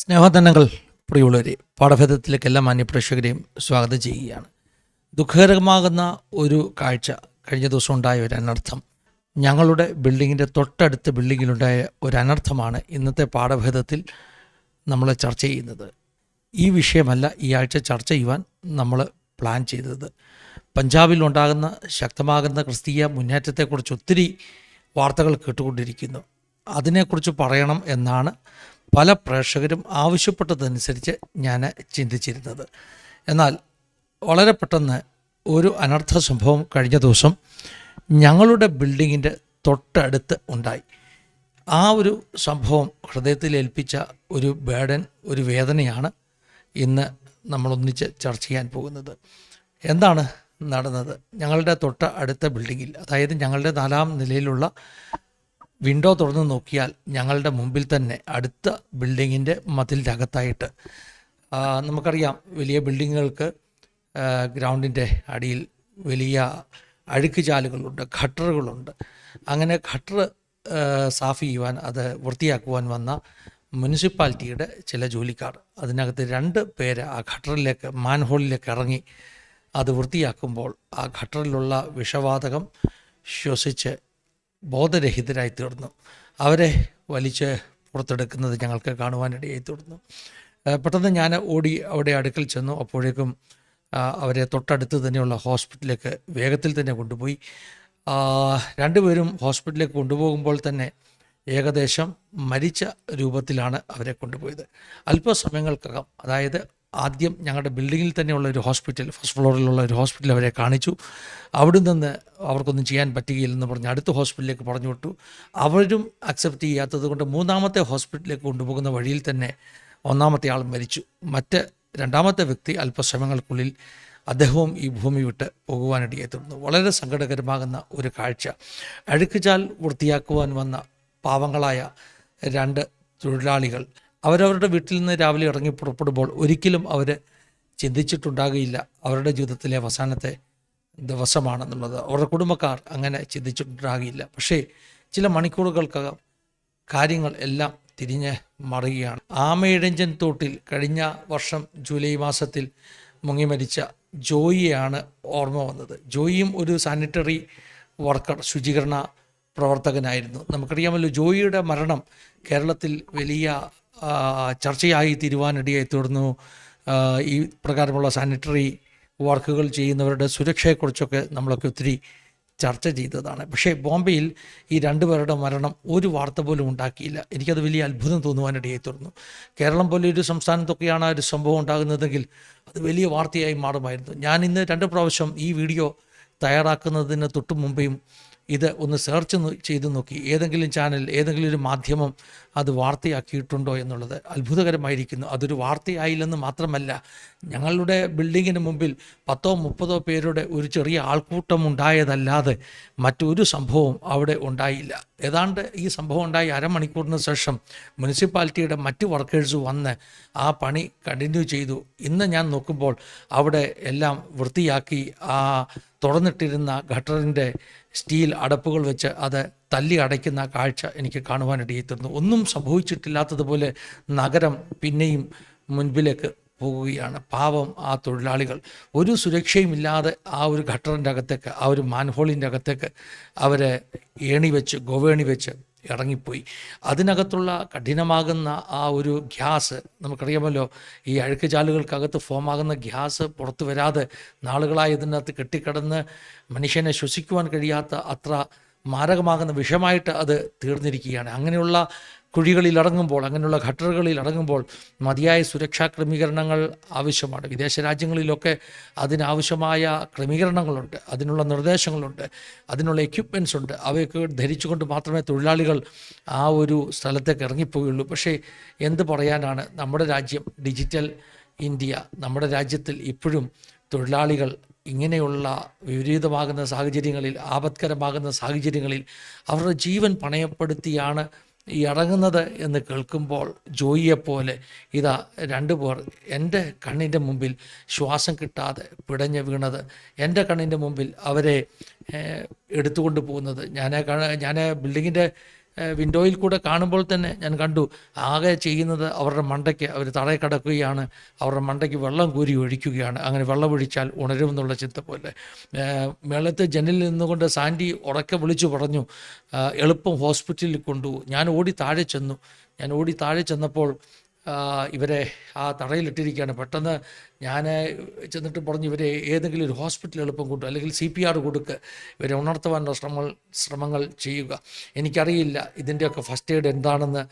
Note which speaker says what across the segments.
Speaker 1: സ്നേഹധനങ്ങൾ പ്രിയമുള്ളവരെ പാഠഭേദത്തിലേക്ക് എല്ലാ മാന്യപ്രേക്ഷകരെയും സ്വാഗതം ചെയ്യുകയാണ്. ദുഃഖകരമാകുന്ന ഒരു കാഴ്ച കഴിഞ്ഞ ദിവസം ഉണ്ടായ ഒരു അനർത്ഥം. ഞങ്ങളുടെ ബിൽഡിങ്ങിന്റെ തൊട്ടടുത്ത ബിൽഡിങ്ങിലുണ്ടായ ഒരു അനർത്ഥമാണ് ഇന്നത്തെ പാഠഭേദത്തിൽ നമ്മൾ ചർച്ച ചെയ്യുന്നത്. ഈ വിഷയമല്ല ഈ ആഴ്ച ചർച്ച ചെയ്യുവാൻ നമ്മൾ പ്ലാൻ ചെയ്തത്. പഞ്ചാബിൽ ഉണ്ടാകുന്ന ശക്തമാകുന്ന ക്രിസ്തീയ മുന്നേറ്റത്തെക്കുറിച്ച് ഒത്തിരി വാർത്തകൾ കേട്ടുകൊണ്ടിരിക്കുന്നു. അതിനെക്കുറിച്ച് പറയണം എന്നാണ് പല പ്രേക്ഷകരും ആവശ്യപ്പെട്ടതനുസരിച്ച് ഞാൻ ചിന്തിച്ചിരുന്നത്. എന്നാൽ വളരെ പെട്ടെന്ന് ഒരു അനർത്ഥ സംഭവം കഴിഞ്ഞ ദിവസം ഞങ്ങളുടെ ബിൽഡിങ്ങിന്റെ തൊട്ടടുത്ത് ഉണ്ടായി. ആ ഒരു സംഭവം ഹൃദയത്തിൽ ഏൽപ്പിച്ച ഒരു ബേഡൻ ഒരു വേദനയാണ് ഇന്ന് നമ്മളൊന്നിച്ച് ചർച്ച ചെയ്യാൻ പോകുന്നത്. എന്താണ് നടന്നത്? ഞങ്ങളുടെ തൊട്ട അടുത്ത ബിൽഡിങ്ങിൽ അതായത് ഞങ്ങളുടെ നാലാം നിലയിലുള്ള വിൻഡോ തുറന്ന് നോക്കിയാൽ ഞങ്ങളുടെ മുമ്പിൽ തന്നെ അടുത്ത ബിൽഡിങ്ങിന്റെ മതിലിന്റെ അകത്തായിട്ട് നമുക്കറിയാം വലിയ ബിൽഡിങ്ങുകൾക്ക് ഗ്രൗണ്ടിന്റെ അടിയിൽ വലിയ അഴുക്ക് ചാലുകളുണ്ട് ഖട്ടറുകളുണ്ട്. അങ്ങനെ ഖട്ടർ സാഫ് ചെയ്യുവാൻ അത് വൃത്തിയാക്കുവാൻ വന്ന മുനിസിപ്പാലിറ്റിയുടെ ചില ജോലിക്കാർ അതിനകത്ത് രണ്ട് പേര് ആ ഖട്ടറിലേക്ക് മാൻഹോളിലേക്ക് ഇറങ്ങി അത് വൃത്തിയാക്കുമ്പോൾ ആ ഖട്ടറിലുള്ള വിഷവാതകം ശ്വസിച്ച് ബോധരഹിതരായി തീർന്നു അവരെ വലിച്ച് പുറത്തെടുക്കുന്നത് ഞങ്ങൾക്ക് കാണുവാനിടയായി തീർന്നു. പെട്ടെന്ന് ഞാൻ ഓടി അവിടെ അടുക്കൽ ചെന്നു. അപ്പോഴേക്കും അവരെ തൊട്ടടുത്ത് തന്നെയുള്ള ഹോസ്പിറ്റലിലേക്ക് വേഗത്തിൽ തന്നെ കൊണ്ടുപോയി. രണ്ടുപേരും ഹോസ്പിറ്റലിലേക്ക് കൊണ്ടുപോകുമ്പോൾ തന്നെ ഏകദേശം മരിച്ച രൂപത്തിലാണ് അവരെ കൊണ്ടുപോയത്. അല്പസമയങ്ങൾക്കകം അതായത് ആദ്യം ഞങ്ങളുടെ ബിൽഡിങ്ങിൽ തന്നെയുള്ള ഒരു ഹോസ്പിറ്റൽ ഫസ്റ്റ് ഫ്ലോറിലുള്ള ഒരു ഹോസ്പിറ്റൽ അവരെ കാണിച്ചു. അവിടെ നിന്ന് അവർക്കൊന്നും ചെയ്യാൻ പറ്റുകയില്ലെന്ന് പറഞ്ഞ് അടുത്ത ഹോസ്പിറ്റലിലേക്ക് പറഞ്ഞു വിട്ടു. അവരും അക്സെപ്റ്റ് ചെയ്യാത്തത് കൊണ്ട് മൂന്നാമത്തെ ഹോസ്പിറ്റലിലേക്ക് കൊണ്ടുപോകുന്ന വഴിയിൽ തന്നെ ഒന്നാമത്തെ ആൾ മരിച്ചു. മറ്റ് രണ്ടാമത്തെ വ്യക്തി അല്പശ്രമങ്ങൾക്കുള്ളിൽ അദ്ദേഹവും ഈ ഭൂമി വിട്ട് പോകുവാനിടയെ തുടർന്നു വളരെ സങ്കടകരമാകുന്ന ഒരു കാഴ്ച. അഴുക്കുചാൽ വൃത്തിയാക്കുവാൻ വന്ന പാവങ്ങളായ രണ്ട് തൊഴിലാളികൾ അവരവരുടെ വീട്ടിൽ നിന്ന് രാവിലെ ഇറങ്ങി പുറപ്പെടുമ്പോൾ ഒരിക്കലും അവർ ചിന്തിച്ചിട്ടുണ്ടാകുകയില്ല. അവരുടെ ജീവിതത്തിലെ അവസാനത്തെ ദിവസമാണെന്നുള്ളത്. അവരുടെ കുടുംബക്കാർ അങ്ങനെ ചിന്തിച്ചിട്ടുണ്ടാകില്ല പക്ഷേ ചില മണിക്കൂറുകൾക്കകം കാര്യങ്ങൾ എല്ലാം തിരിഞ്ഞ് മറിയുകയാണ്. ആമയിഴഞ്ചൻ തോട്ടിൽ കഴിഞ്ഞ വർഷം ജൂലൈ മാസത്തിൽ മുങ്ങി മരിച്ച ജോയിയാണ് ഓർമ്മ വന്നത്. ജോയിയും ഒരു സാനിറ്ററി വർക്കർ ശുചീകരണ പ്രവർത്തകനായിരുന്നു. നമുക്കറിയാമല്ലോ ജോയിയുടെ മരണം കേരളത്തിൽ വലിയ ചർച്ചയായി തീരുവാനിടയായി തുടർന്നു ഈ പ്രകാരമുള്ള സാനിറ്ററി വർക്കുകൾ ചെയ്യുന്നവരുടെ സുരക്ഷയെക്കുറിച്ചൊക്കെ നമ്മളൊക്കെ ഒത്തിരി ചർച്ച ചെയ്തതാണ്. പക്ഷേ ബോംബെയിൽ ഈ രണ്ടുപേരുടെ മരണം ഒരു വാർത്ത പോലും ഉണ്ടാക്കിയില്ല. എനിക്കത് വലിയ അത്ഭുതം തോന്നുവാനിടയായി തുടർന്നു കേരളം പോലെ ഒരു സംസ്ഥാനത്തൊക്കെയാണ് ഒരു സംഭവം ഉണ്ടാകുന്നതെങ്കിൽ അത് വലിയ വാർത്തയായി മാറുമായിരുന്നു. ഞാൻ ഇന്ന് രണ്ട് പ്രാവശ്യം ഈ വീഡിയോ തയ്യാറാക്കുന്നതിന് തൊട്ടു മുമ്പേയും ഇത് ഒന്ന് സെർച്ച് ചെയ്ത് നോക്കി. ഏതെങ്കിലും ചാനൽ ഏതെങ്കിലും ഒരു മാധ്യമം അത് വാർത്തയാക്കിയിട്ടുണ്ടോ എന്നുള്ളത് അത്ഭുതകരമായിരിക്കുന്നു. അതൊരു വാർത്തയായില്ലെന്ന് മാത്രമല്ല ഞങ്ങളുടെ ബിൽഡിങ്ങിന് മുമ്പിൽ പത്തോ മുപ്പതോ പേരുടെ ഒരു ചെറിയ ആൾക്കൂട്ടം ഉണ്ടായതല്ലാതെ മറ്റൊരു സംഭവവും അവിടെ ഉണ്ടായില്ല. ഏതാണ്ട് ഈ സംഭവം ഉണ്ടായി അരമണിക്കൂറിന് ശേഷം മുനിസിപ്പാലിറ്റിയുടെ മറ്റ് വർക്കേഴ്സ് വന്ന് ആ പണി കണ്ടിന്യൂ ചെയ്തു. ഇന്ന് ഞാൻ നോക്കുമ്പോൾ അവിടെ എല്ലാം വൃത്തിയാക്കി ആ തുറന്നിട്ടിരുന്ന ഘട്ടറിന്റെ സ്റ്റീൽ അടപ്പുകൾ വെച്ച് അത് തല്ലി അടയ്ക്കുന്ന കാഴ്ച എനിക്ക് തീർന്നു ഒന്നും സംഭവിച്ചിട്ടില്ലാത്തതുപോലെ നഗരം പിന്നെയും മുൻപിലേക്ക് പോവുകയാണ് പാവം ആ തൊഴിലാളികൾ. ഒരു സുരക്ഷയും ഇല്ലാതെ ആ ഒരു ഘട്ടറിന്റെ അകത്തേക്ക് ആ ഒരു മാൻഹോളിന്റെ അകത്തേക്ക് അവരെ ഏണി വെച്ച് ഗോവേണി വെച്ച് ഇറങ്ങിപ്പോയി. അതിനകത്തുള്ള കഠിനമാകുന്ന ആ ഒരു ഗ്യാസ് നമുക്കറിയാമല്ലോ ഈ അഴുക്കുചാലുകൾക്കകത്ത് ഫോമാകുന്ന ഗ്യാസ് പുറത്തു വരാതെ നാളുകളായി ഇതിനകത്ത് കെട്ടിക്കിടന്ന് മനുഷ്യനെ ശ്വസിക്കുവാൻ കഴിയാത്ത അത്ര മാരകമാകുന്ന വിഷമായിട്ട് അത് തീർന്നിരിക്കുകയാണ്. അങ്ങനെയുള്ള കുഴികളിൽ ഇറങ്ങുമ്പോൾ അങ്ങനെയുള്ള ഘട്ടറുകളിൽ ഇറങ്ങുമ്പോൾ മതിയായ സുരക്ഷാ ക്രമീകരണങ്ങൾ ആവശ്യമാണ്. വിദേശ രാജ്യങ്ങളിലൊക്കെ അതിനാവശ്യമായ ക്രമീകരണങ്ങളുണ്ട് അതിനുള്ള നിർദ്ദേശങ്ങളുണ്ട് അതിനുള്ള എക്യുപ്മെന്റ്സ് ഉണ്ട്. അവയൊക്കെ ധരിച്ചുകൊണ്ട് മാത്രമേ തൊഴിലാളികൾ ആ ഒരു സ്ഥലത്തേക്ക് ഇറങ്ങിപ്പോവുകയുള്ളൂ പക്ഷേ എന്ത് പറയാനാണ്? നമ്മുടെ രാജ്യം ഡിജിറ്റൽ ഇന്ത്യ. നമ്മുടെ രാജ്യത്തിൽ ഇപ്പോഴും തൊഴിലാളികൾ ഇങ്ങനെയുള്ള വിപരീതമാകുന്ന സാഹചര്യങ്ങളിൽ ആപത്കരമാകുന്ന സാഹചര്യങ്ങളിൽ അവരുടെ ജീവൻ പണയപ്പെടുത്തിയാണ് ഈ ഇറങ്ങുന്നത് എന്ന് കേൾക്കുമ്പോൾ ജോയിയെപ്പോലെ ഇതാ രണ്ടു പേർ എന്റെ കണ്ണിന്റെ മുമ്പിൽ ശ്വാസം കിട്ടാതെ പിടഞ്ഞ് വീണത്. എന്റെ കണ്ണിന്റെ മുമ്പിൽ അവരെ എടുത്തുകൊണ്ട് പോകുന്നത്. ഞാൻ ഞാൻ ബിൽഡിങ്ങിന്റെ വിൻഡോയിൽ കൂടെ കാണുമ്പോൾ തന്നെ ഞാൻ കണ്ടു. ആകെ ചെയ്യുന്നത് അവരുടെ മണ്ടയ്ക്ക് അവർ തറയെ കിടക്കുകയാണ്. അവരുടെ മണ്ടയ്ക്ക് വെള്ളം കോരി ഒഴിക്കുകയാണ്. അങ്ങനെ വെള്ളം ഒഴിച്ചാൽ ഉണരുമെന്നുള്ള ചിന്ത പോലെ. മേളത്തെ ജനലിൽ നിന്നുകൊണ്ട് സാൻഡി ഉറക്കെ വിളിച്ചു പറഞ്ഞു എളുപ്പം ഹോസ്പിറ്റലിൽ കൊണ്ടുപോകും ഞാൻ ഓടി താഴെ ചെന്നു. ഞാൻ ഓടി താഴെ ചെന്നപ്പോൾ ഇവരെ ആ തടയിലിട്ടിരിക്കുകയാണ് പെട്ടെന്ന് ഞാൻ ചെന്നിട്ട് പറഞ്ഞു ഇവരെ ഏതെങ്കിലും ഒരു ഹോസ്പിറ്റൽ എളുപ്പം കൊണ്ടു അല്ലെങ്കിൽ സി പി ആർ കൊടുക്കുക ഇവരെ ഉണർത്തുവാനുള്ള ശ്രമങ്ങൾ ശ്രമങ്ങൾ ചെയ്യുക. എനിക്കറിയില്ല ഇതിന്റെയൊക്കെ ഫസ്റ്റ് എയ്ഡ് എന്താണെന്ന്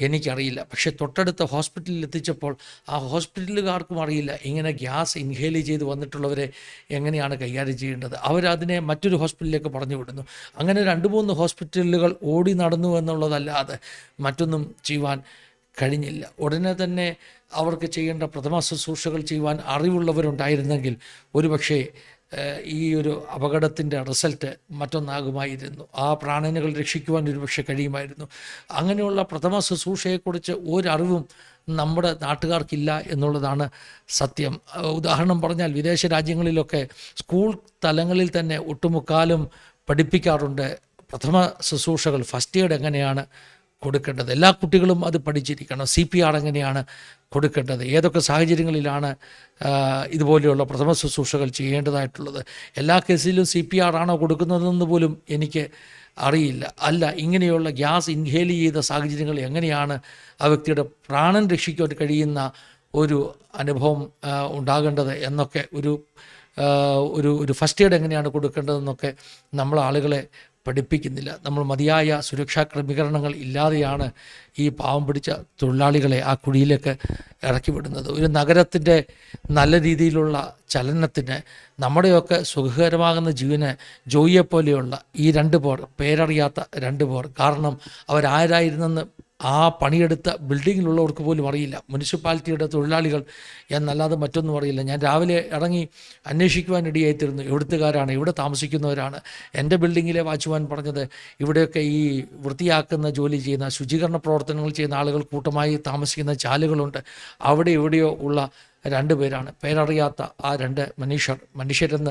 Speaker 1: എനിക്കറിയില്ല. പക്ഷേ തൊട്ടടുത്ത ഹോസ്പിറ്റലിൽ എത്തിച്ചപ്പോൾ ആ ഹോസ്പിറ്റലുകാർക്കും അറിയില്ല. ഇങ്ങനെ ഗ്യാസ് ഇൻഹേൽ ചെയ്ത് വന്നിട്ടുള്ളവരെ എങ്ങനെയാണ് കൈകാര്യം ചെയ്യേണ്ടത്? അവരതിനെ മറ്റൊരു ഹോസ്പിറ്റലിലേക്ക് പറഞ്ഞു വിടുന്നു. അങ്ങനെ രണ്ട് മൂന്ന് ഹോസ്പിറ്റലുകൾ ഓടി നടന്നു എന്നുള്ളതല്ലാതെ മറ്റൊന്നും ചെയ്യുവാൻ കഴിഞ്ഞില്ല. ഉടനെ തന്നെ അവർക്ക് ചെയ്യേണ്ട പ്രഥമ ശുശ്രൂഷകൾ ചെയ്യുവാൻ അറിവുള്ളവരുണ്ടായിരുന്നെങ്കിൽ ഒരുപക്ഷെ ഈ ഒരു അപകടത്തിന്റെ റിസൾട്ട് മറ്റൊന്നാകുമായിരുന്നു. ആ പ്രാണനുകൾ രക്ഷിക്കുവാൻ ഒരുപക്ഷെ കഴിയുമായിരുന്നു. അങ്ങനെയുള്ള പ്രഥമ ശുശ്രൂഷയെക്കുറിച്ച് ഒരറിവും നമ്മുടെ നാട്ടുകാർക്കില്ല എന്നുള്ളതാണ് സത്യം. ഉദാഹരണം പറഞ്ഞാൽ വിദേശ രാജ്യങ്ങളിലൊക്കെ സ്കൂൾ തലങ്ങളിൽ തന്നെ ഒട്ടുമുക്കാലും പഠിപ്പിക്കാറുണ്ട് പ്രഥമ ശുശ്രൂഷകൾ. ഫസ്റ്റ് എയ്ഡ് എങ്ങനെയാണ്? കൊടുക്കേണ്ടത്. എല്ലാ കുട്ടികളും അത് പഠിച്ചിരിക്കണം. സി പി ആർ എങ്ങനെയാണ് കൊടുക്കേണ്ടത്. ഏതൊക്കെ സാഹചര്യങ്ങളിലാണ് ഇതുപോലെയുള്ള പ്രഥമ ശുശ്രൂഷകൾ ചെയ്യേണ്ടതായിട്ടുള്ളത്? എല്ലാ കേസിലും സി പി ആർ ആണോ കൊടുക്കുന്നതെന്ന് പോലും എനിക്ക് അറിയില്ല. അല്ല ഇങ്ങനെയുള്ള ഗ്യാസ് ഇൻഹേൽ ചെയ്ത സാഹചര്യങ്ങൾ എങ്ങനെയാണ് ആ വ്യക്തിയുടെ പ്രാണൻ രക്ഷിക്കാൻ കഴിയുന്ന ഒരു അനുഭവം ഉണ്ടാകേണ്ടത് എന്നൊക്കെ ഒരു ഒരു ഒരു ഫസ്റ്റ് എയ്ഡ് എങ്ങനെയാണ് കൊടുക്കേണ്ടതെന്നൊക്കെ നമ്മൾ ആളുകളെ പഠിപ്പിക്കുന്നില്ല. നമ്മൾ മതിയായ സുരക്ഷാ ക്രമീകരണങ്ങൾ ഇല്ലാതെയാണ് ഈ പാവം പിടിച്ച തൊഴിലാളികളെ ആ കുഴിയിലേക്ക് ഇറക്കി വിടുന്നത് ഒരു നഗരത്തിന്റെ നല്ല രീതിയിലുള്ള ചലനത്തിന് നമ്മുടെയൊക്കെ സുഖകരമാകുന്ന ജീവന് ജോയിയെ പോലെയുള്ള ഈ രണ്ട് പേർ പേരറിയാത്ത രണ്ട് പേർ കാരണം അവരാരായിരുന്നെന്ന് ആ പണിയെടുത്ത ബിൽഡിങ്ങിലുള്ളവർക്ക് പോലും അറിയില്ല. മുനിസിപ്പാലിറ്റിയുടെ തൊഴിലാളികൾ എന്നല്ലാതെ മറ്റൊന്നും അറിയില്ല. ഞാൻ രാവിലെ ഇറങ്ങി അന്വേഷിക്കുവാൻ ഇടയായിത്തീരുന്നു എവിടുത്തുകാരാണ്? ഇവിടെ താമസിക്കുന്നവരാണ്? എന്റെ ബിൽഡിങ്ങിലെ വാച്ച്മാൻ പറഞ്ഞത് ഇവിടെയൊക്കെ ഈ വൃത്തിയാക്കുന്ന ജോലി ചെയ്യുന്ന ശുചീകരണ പ്രവർത്തനങ്ങൾ ചെയ്യുന്ന ആളുകൾ കൂട്ടമായി താമസിക്കുന്ന ചാലുകളുണ്ട്. അവിടെ എവിടെയോ ഉള്ള രണ്ട് പേരാണ്. പേരറിയാത്ത ആ രണ്ട് മനുഷ്യർ മനുഷ്യരെന്ന്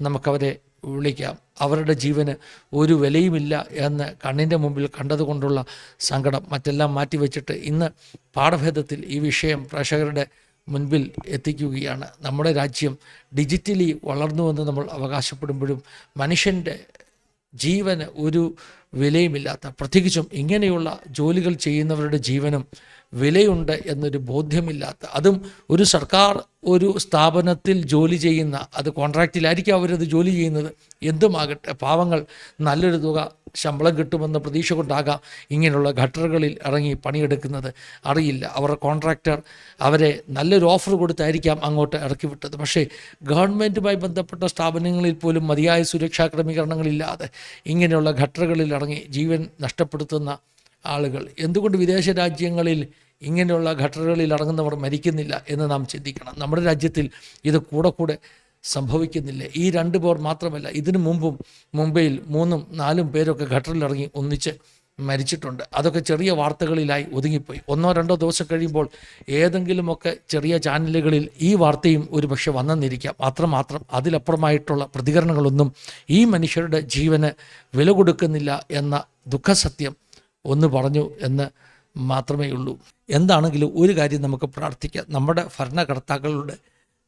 Speaker 1: നമുക്കവരെ വിളിക്കാം. അവരുടെ ജീവന് ഒരു വിലയുമില്ല എന്ന് കണ്ണിന്റെ മുമ്പിൽ കണ്ടതുകൊണ്ടുള്ള സങ്കടം മറ്റെല്ലാം മാറ്റിവെച്ചിട്ട് ഇന്ന് പാഠഭേദത്തിൽ ഈ വിഷയം പ്രേക്ഷകരുടെ മുൻപിൽ എത്തിക്കുകയാണ്. നമ്മുടെ രാജ്യം ഡിജിറ്റലി വളർന്നുവെന്ന് നമ്മൾ അവകാശപ്പെടുമ്പോഴും മനുഷ്യന്റെ ജീവന് ഒരു വിലയുമില്ലാത്ത പ്രത്യേകിച്ചും ഇങ്ങനെയുള്ള ജോലികൾ ചെയ്യുന്നവരുടെ ജീവനും വിലയുണ്ട് എന്നൊരു ബോധ്യമില്ലാത്ത അതും ഒരു സർക്കാർ ഒരു സ്ഥാപനത്തിൽ ജോലി ചെയ്യുന്ന അത് കോൺട്രാക്റ്റിലായിരിക്കും അവരത് ജോലി ചെയ്യുന്നത് എന്തുമാകട്ടെ പാവങ്ങൾ നല്ലൊരു തുക ശമ്പളം കിട്ടുമെന്ന പ്രതീക്ഷ കൊണ്ടാകാം ഇങ്ങനെയുള്ള ഘട്ടറുകളിൽ ഇറങ്ങി പണിയെടുക്കുന്നത്. അറിയില്ല അവരുടെ കോൺട്രാക്ടർ അവരെ നല്ലൊരു ഓഫർ കൊടുത്തായിരിക്കാം അങ്ങോട്ട് ഇറക്കി വിട്ടത് പക്ഷേ ഗവൺമെന്റുമായി ബന്ധപ്പെട്ട സ്ഥാപനങ്ങളിൽ പോലും മതിയായ സുരക്ഷാ ക്രമീകരണങ്ങളില്ലാതെ ഇങ്ങനെയുള്ള ഘട്ടറുകളിൽ ഇറങ്ങി ജീവൻ നഷ്ടപ്പെടുത്തുന്ന ആളുകൾ. എന്തുകൊണ്ട് വിദേശ രാജ്യങ്ങളിൽ ഇങ്ങനെയുള്ള ഘട്ടറുകളിൽ അടങ്ങുന്നവർ മരിക്കുന്നില്ല എന്ന് നാം ചിന്തിക്കണം. നമ്മുടെ രാജ്യത്തിൽ ഇത് കൂടെ കൂടെ സംഭവിക്കുന്നില്ല. ഈ രണ്ട് പേർ മാത്രമല്ല ഇതിനു മുമ്പും മുംബൈയിൽ മൂന്നും നാലും പേരൊക്കെ ഘട്ടറിലിറങ്ങി ഒന്നിച്ച് മരിച്ചിട്ടുണ്ട്. അതൊക്കെ ചെറിയ വാർത്തകളിലായി ഒതുങ്ങിപ്പോയി. ഒന്നോ രണ്ടോ ദിവസം കഴിയുമ്പോൾ ഏതെങ്കിലുമൊക്കെ ചെറിയ ചാനലുകളിൽ ഈ വാർത്തയും ഒരു പക്ഷെ വന്നെന്നിരിക്കാം. അത്രമാത്രം അതിലപ്പുറമായിട്ടുള്ള പ്രതികരണങ്ങളൊന്നും ഈ മനുഷ്യരുടെ ജീവന് വില കൊടുക്കുന്നില്ല എന്ന ദുഃഖസത്യം ഒന്ന് പറഞ്ഞു എന്ന് മാത്രമേ ഉള്ളൂ. എന്താണെങ്കിലും ഒരു കാര്യം നമുക്ക് പ്രാർത്ഥിക്കാം. നമ്മുടെ ഭരണകർത്താക്കളുടെ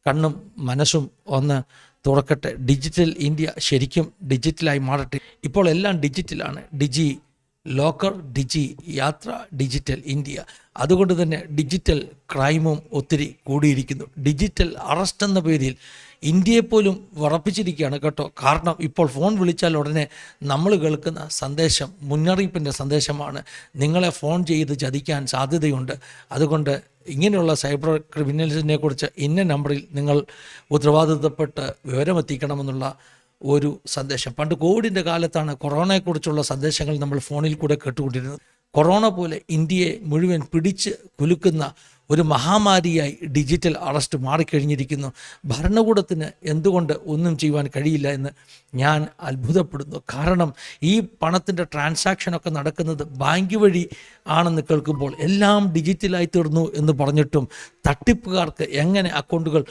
Speaker 1: കണ്ണും മനസ്സും ഒന്ന് തുറക്കട്ടെ. ഡിജിറ്റൽ ഇന്ത്യ ശരിക്കും ഡിജിറ്റലായി മാറട്ടെ. ഇപ്പോൾ എല്ലാം ഡിജിറ്റലാണ് DigiLocker DigiYatra digital India അതുകൊണ്ട് തന്നെ ഡിജിറ്റൽ ക്രൈമും ഒത്തിരി കൂടിയിരിക്കുന്നു. ഡിജിറ്റൽ അറസ്റ്റ് എന്ന പേരിൽ ഇന്ത്യയെപ്പോലും വിറപ്പിച്ചിരിക്കുകയാണ് കേട്ടോ. കാരണം ഇപ്പോൾ ഫോൺ വിളിച്ചാൽ ഉടനെ നമ്മൾ കേൾക്കുന്ന സന്ദേശം മുന്നറിയിപ്പിന്റെ സന്ദേശമാണ്. നിങ്ങളെ ഫോൺ ചെയ്ത് ചതിക്കാൻ സാധ്യതയുണ്ട്. അതുകൊണ്ട് ഇങ്ങനെയുള്ള സൈബർ ക്രിമിനൽസിനെ കുറിച്ച് ഇന്ന നമ്പറിൽ നിങ്ങൾ ഉത്തരവാദിത്തപ്പെട്ട് വിവരമെത്തിക്കണമെന്നുള്ള ഒരു സന്ദേശം. പണ്ട് കോവിഡിന്റെ കാലത്താണ് കൊറോണയെക്കുറിച്ചുള്ള സന്ദേശങ്ങൾ നമ്മൾ ഫോണിൽ കൂടെ കേട്ടുകൊണ്ടിരുന്നത്. കൊറോണ പോലെ ഇന്ത്യയെ മുഴുവൻ പിടിച്ച് കുലുക്കുന്ന ഒരു മഹാമാരിയായി ഡിജിറ്റൽ അറസ്റ്റ് മാറിക്കഴിഞ്ഞിരിക്കുന്നു. ഭരണകൂടത്തിന് എന്തുകൊണ്ട് ഒന്നും ചെയ്യുവാൻ കഴിയില്ല എന്ന് ഞാൻ അത്ഭുതപ്പെടുന്നു. കാരണം ഈ പണത്തിന്റെ ട്രാൻസാക്ഷനൊക്കെ നടക്കുന്നത് ബാങ്ക് വഴി ആണെന്ന് കേൾക്കുമ്പോൾ എല്ലാം ഡിജിറ്റലായി തീർന്നു എന്ന് പറഞ്ഞിട്ടും തട്ടിപ്പുകാർക്ക് എങ്ങനെ അക്കൗണ്ടുകൾ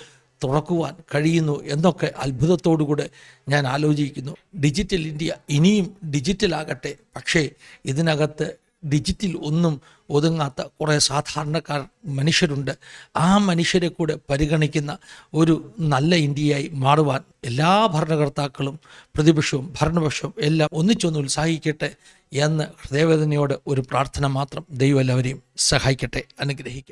Speaker 1: തുറക്കുവാൻ കഴിയുന്നു എന്നൊക്കെ അത്ഭുതത്തോടുകൂടെ ഞാൻ ആലോചിക്കുന്നു. ഡിജിറ്റൽ ഇന്ത്യ ഇനിയും ഡിജിറ്റലാകട്ടെ പക്ഷേ ഇതിനകത്ത് ഡിജിറ്റൽ ഒന്നും ഒതുങ്ങാത്ത കുറേ സാധാരണക്കാർ മനുഷ്യരുണ്ട്. ആ മനുഷ്യരെ കൂടെ പരിഗണിക്കുന്ന ഒരു നല്ല ഇന്ത്യയായി മാറുവാൻ എല്ലാ ഭരണകർത്താക്കളും പ്രതിപക്ഷവും ഭരണപക്ഷവും എല്ലാം ഒന്നിച്ചൊന്ന് ഉത്സാഹിക്കട്ടെ എന്ന് ഹൃദയവേദനയോട് ഒരു പ്രാർത്ഥന മാത്രം ദൈവം എല്ലാവരെയും സഹായിക്കട്ടെ അനുഗ്രഹിക്കട്ടെ.